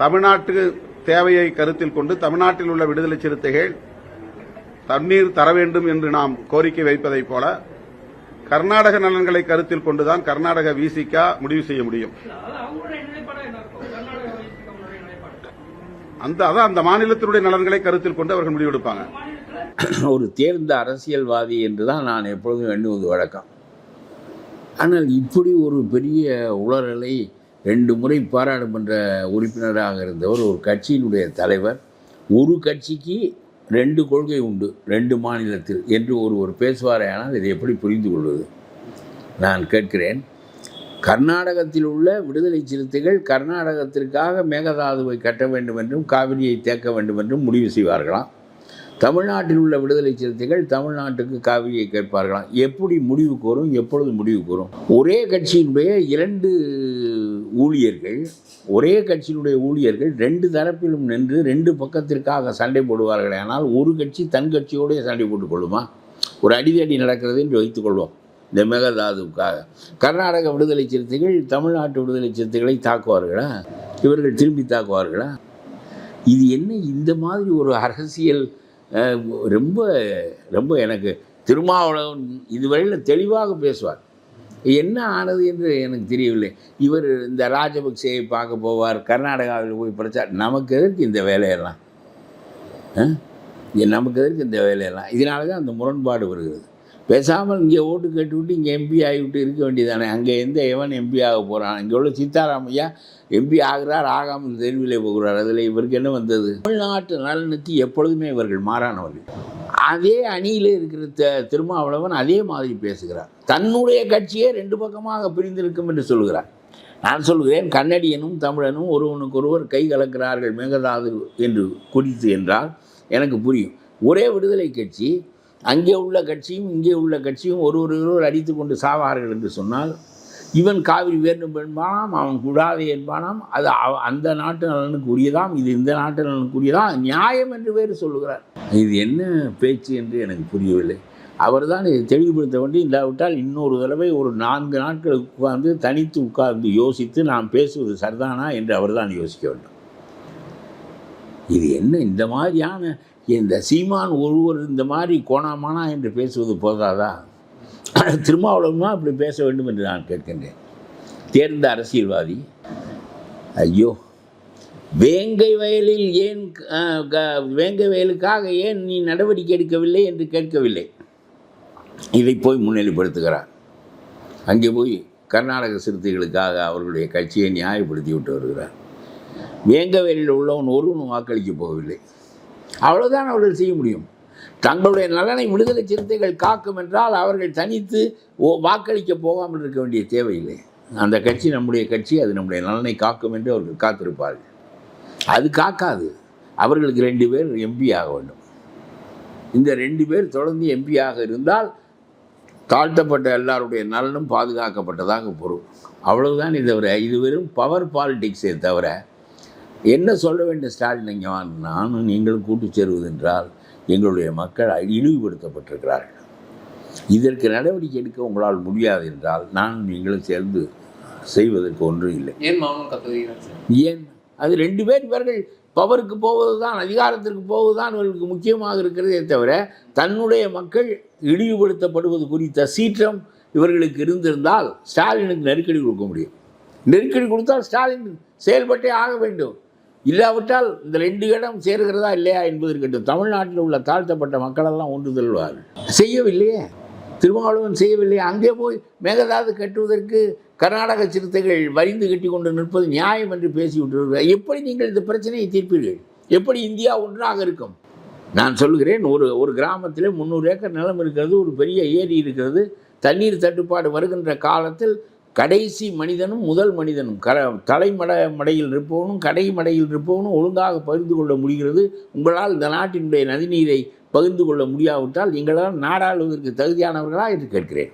தமிழ்நாட்டு தேவையை கருத்தில் கொண்டு தமிழ்நாட்டில் உள்ள விடுதலை சிறுத்தைகள் தண்ணீர் தர வேண்டும் என்று நாம் கோரிக்கை வைப்பதைப் போல கர்நாடக நலன்களை கருத்தில் கொண்டுதான் கர்நாடக விசிகா முடிவு செய்ய முடியும். அந்த அதான் அந்த மாநிலத்தினுடைய நலன்களை கருத்தில் கொண்டு அவர்கள் முடிவெடுப்பாங்க. ஒரு தேர்ந்த அரசியல்வாதி என்று தான் நான் எப்பொழுதும் எண்ணுவது வழக்கம். ஆனால் இப்படி ஒரு பெரிய உளறலை ரெண்டு முறை பாராளுமன்ற உறுப்பினராக இருந்தவர் ஒரு கட்சியினுடைய தலைவர். ஒரு கட்சிக்கு ரெண்டு கொள்கை உண்டு ரெண்டு மாநிலத்தில் என்று ஒருவர் பேசுவாரேயானால் இதை எப்படி புரிந்து கொள்வது? நான் கேட்கிறேன். கர்நாடகத்தில் உள்ள விடுதலை சிறுத்தைகள் கர்நாடகத்திற்காக மேகதாதுவை கட்ட வேண்டும் என்றும் காவிரியை தேக்க வேண்டும் என்றும் முடிவு செய்வார்களாம். தமிழ்நாட்டில் உள்ள விடுதலை சிறுத்தைகள் தமிழ்நாட்டுக்கு காவிரியை கேட்பார்களாம். எப்படி முடிவு கோரும் எப்பொழுது முடிவு கோரும்? ஒரே கட்சியினுடைய இரண்டு ஊழியர்கள் ஒரே கட்சியினுடைய ஊழியர்கள் ரெண்டு தரப்பிலும் நின்று ரெண்டு பக்கத்திற்காக சண்டை போடுவார்கள் ஆனால் ஒரு கட்சி தன் கட்சியோடைய சண்டை போட்டுக் கொள்ளுமா? ஒரு அடிதடி நடக்கிறது என்று வைத்துக்கொள்வோம் இந்த மேகதாதுவுக்காக. கர்நாடக விடுதலை சிறுத்தைகள் தமிழ்நாட்டு விடுதலை சிறுத்தைகளை தாக்குவார்களா? இவர்கள் திரும்பி தாக்குவார்களா? இது என்ன இந்த மாதிரி ஒரு அரசியல் ரொம்ப ரொம்ப எனக்கு திருமாவளவன் இதுவரையில் தெளிவாக பேசுவார். என்ன ஆனது என்று எனக்கு தெரியவில்லை. இவர் இந்த ராஜபக்சேயை பார்க்க போவார் கர்நாடகாவில் போய் பிரச்சாரம் நமக்கு எதற்கு இந்த வேலையெல்லாம்? நமக்கு எதற்கு இந்த வேலையெல்லாம்? இதனால தான் அந்த முரண்பாடு வருகிறது. பேசாமல் இங்கே ஓட்டு கேட்டுவிட்டு இங்கே எம்பி ஆகிவிட்டு இருக்க வேண்டியதானே அங்கே எந்த எவன் எம்பி ஆக போகிறான் இங்கே உள்ள சீதாராமையா எம்பி ஆகிறார் ஆகாமல் தெருவிலே போகிறார். அதில் இவருக்கு என்ன வந்தது? தமிழ்நாட்டு நலனுக்கு எப்பொழுதுமே இவர்கள் மாறானவர்கள். அதே அணியில் இருக்கிற த திருமாவளவன் அதே மாதிரி பேசுகிறார். தன்னுடைய கட்சியே ரெண்டு பக்கமாக பிரிந்திருக்கும் என்று சொல்கிறார். நான் சொல்கிறேன் கன்னடியனும் தமிழனும் ஒருவனுக்கொருவர் கை கலக்கிறார்கள் மேகதாது என்று குறித்து என்றால் எனக்கு புரியும். ஒரே விடுதலை கட்சி அங்கே உள்ள கட்சியும் இங்கே உள்ள கட்சியும் ஒரு ஒருவர் அடித்து கொண்டு சாவார்கள் என்று சொன்னால் இவன் காவிரி வேண்டும் என்பானாம் அவன் கூடாது என்பானாம் அது அவ- அந்த நாட்டு நலனுக்கு உரியதாம் இது இந்த நாட்டு நலனுக்கு உரியதாம் நியாயம் என்று வேறு சொல்லுகிறார். இது என்ன பேச்சு என்று எனக்கு புரியவில்லை. அவர்தான் இதை தெளிவுபடுத்த வேண்டி இல்லாவிட்டால் இன்னொரு தடவை ஒரு நான்கு நாட்கள் உட்கார்ந்து தனித்து உட்கார்ந்து யோசித்து நாம் பேசுவது சரிதானா என்று அவர் தான் யோசிக்க வேண்டும். இது என்ன இந்த மாதிரியான இந்த சீமான் ஒருவர் இந்த மாதிரி கோணாமானா என்று பேசுவது போதாதா? திருமாவளவனா அப்படி பேச வேண்டும் என்று நான் கேட்கின்றேன். தேர்ந்த அரசியல்வாதி. ஐயோ வேங்கை வயலில் ஏன் க- வேங்கை வயலுக்காக ஏன் நீ நடவடிக்கை எடுக்கவில்லை என்று கேட்கவில்லை? இதை போய் முன்னிலைப்படுத்துகிறார். அங்கே போய் கர்நாடக சிறுத்தைகளுக்காக அவர்களுடைய கட்சியை நியாயப்படுத்தி விட்டு வருகிறார். வேங்கவேலில் உள்ளவன் ஒருவனும் வாக்களிக்க போகவில்லை. அவ்வளவுதான் அவர்கள் செய்ய முடியும். தங்களுடைய நலனை விடுதலை சிறுத்தைகள் காக்கும் என்றால் அவர்கள் தனித்து ஓ வாக்களிக்க போகாமல் இருக்க வேண்டிய தேவையில்லை. அந்த கட்சி நம்முடைய கட்சி அது நம்முடைய நலனை காக்கும் என்று அவர்கள் காத்திருப்பார்கள். அது காக்காது. அவர்களுக்கு ரெண்டு பேர் எம்பி ஆக வேண்டும். இந்த ரெண்டு பேர் தொடர்ந்து எம்பி ஆக இருந்தால் தாழ்த்தப்பட்ட எல்லாருடைய நலனும் பாதுகாக்கப்பட்டதாக பொருள். அவ்வளவுதான் இதை தவிர இது வெறும் பவர் பாலிடிக்ஸே தவிர என்ன சொல்ல வேண்டும் ஸ்டாலின் இங்கே நானும் நீங்களும் கூட்டு சேருவது என்றால் எங்களுடைய மக்கள் இழிவுபடுத்தப்பட்டிருக்கிறார்கள். இதற்கு நடவடிக்கை எடுக்க உங்களால் முடியாது என்றால் நானும் நீங்களும் சேர்ந்து செய்வதற்கு ஒன்றும் இல்லை. ஏன் ஏன்? அது ரெண்டு பேர் இவர்கள் பவருக்கு போவது தான் அதிகாரத்திற்கு போவது தான் இவர்களுக்கு முக்கியமாக இருக்கிறதே தவிர தன்னுடைய மக்கள் இழிவுபடுத்தப்படுவது குறித்த சீற்றம் இவர்களுக்கு இருந்திருந்தால் ஸ்டாலினுக்கு நெருக்கடி கொடுக்க முடியும். நெருக்கடி கொடுத்தால் ஸ்டாலின் செயல்பட்டே ஆக வேண்டும். இல்லாவிட்டால் இந்த ரெண்டு இடம் சேர்கிறதா இல்லையா என்பது இருக்கட்டும். தமிழ்நாட்டில் உள்ள தாழ்த்தப்பட்ட மக்களெல்லாம் ஒன்று செல்வார்கள் செய்யவில்லையே. திருமாவளவன் செய்யவில்லை. அங்கே போய் மேகதாது கட்டுவதற்கு கர்நாடக சிறுத்தைகள் வரிந்து கட்டி கொண்டு நிற்பது நியாயம் என்று பேசிவிட்டு எப்படி நீங்கள் இந்த பிரச்சனையை தீர்ப்பீர்கள்? எப்படி இந்தியா ஒன்றாக இருக்கும்? நான் சொல்கிறேன் ஒரு ஒரு கிராமத்தில் முந்நூறு ஏக்கர் நிலம் இருக்கிறது ஒரு பெரிய ஏரி இருக்கிறது தண்ணீர் தட்டுப்பாடு வருகின்ற காலத்தில் கடைசி மனிதனும் முதல் மனிதனும். க தலைமட மடையில் இருப்பவனும் கடை மடையில் இருப்பவனும் ஒழுங்காக பகிர்ந்து கொள்ள முடிகிறது. உங்களால் இந்த நாட்டினுடைய நதிநீரை பகிர்ந்து கொள்ள முடியாவிட்டால் எங்களால் நாடாளுவதற்கு தகுதியானவர்களா என்று கேட்கிறேன்.